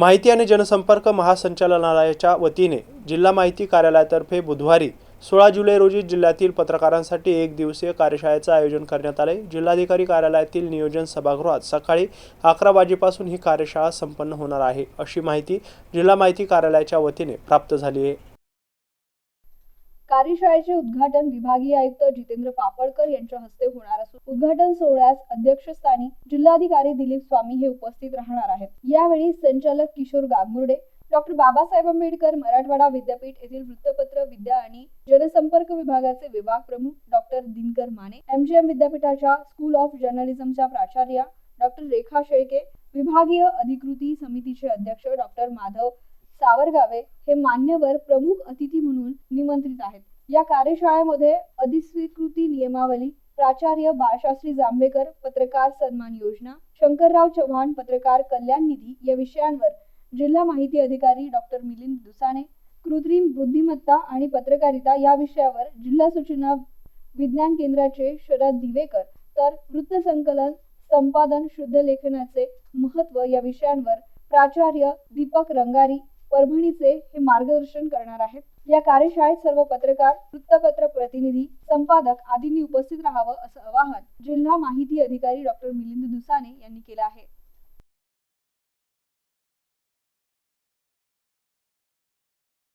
माहिती आणि जनसंपर्क महासंचालनालयाच्या वतीने जिल्हा माहिती कार्यालयातर्फे बुधवारी सोळा जुलै रोजी जिल्ह्यातील पत्रकारांसाठी एक दिवसीय कार्यशाळेचं आयोजन करण्यात आले. जिल्हाधिकारी कार्यालयातील नियोजन सभागृहात सकाळी अकरा वाजेपासून ही कार्यशाळा संपन्न होणार आहे अशी माहिती जिल्हा माहिती कार्यालयाच्या वतीने प्राप्त झाली आहे. कार्यशाळेचे उद्घाटन विभागीय आयुक्त जितेंद्र पापडकर यांच्या हस्ते होणार असून उद्घाटन सोहळ्यास अध्यक्षस्थानी जिल्हाधिकारी दिलीप स्वामी हे उपस्थित राहणार आहेत. यावेळी संचालक किशोर गांगुर्डे डॉक्टर बाबासाहेब आंबेडकर मराठवाडा विद्यापीठ येथील वृत्तपत्र विद्या आणि जनसंपर्क विभागाचे विभाग प्रमुख डॉक्टर दिनकर माने एमजीएम विद्यापीठाच्या स्कूल ऑफ जर्नलिझमच्या प्राचार्या डॉक्टर रेखा शेळके विभागीय अधिकृती समितीचे अध्यक्ष डॉक्टर माधव सावरगावे हे मान्यवर प्रमुख अतिथी म्हणून निमंत्रित आहेत. या कार्यशाळेमध्ये अधिस्वीकृती नियमावली प्राचार्य बाळशास्त्री जांभेकर पत्रकार सन्मान योजना शंकरराव चव्हाण पत्रकार कल्याण निधी या विषयांवर जिल्हा माहिती अधिकारी डॉक्टर मिलिंद दुसाने कृत्रिम बुद्धिमत्ता आणि पत्रकारिता या विषयावर जिल्हा सूचना विज्ञान केंद्राचे शरद दिवेकर तर वृत्तसंकलन संपादन शुद्ध लेखनाचे महत्त्व या विषयांवर प्राचार्य दीपक रंगारी परभणीचे हे मार्गदर्शन करणार आहेत. या कार्यशाळेत सर्व पत्रकार वृत्तपत्र प्रतिनिधी संपादक आदींनी उपस्थित राहावं असं आवाहन जिल्हा माहिती अधिकारी डॉक्टर मिलिंद दुसाने यांनी केलं आहे.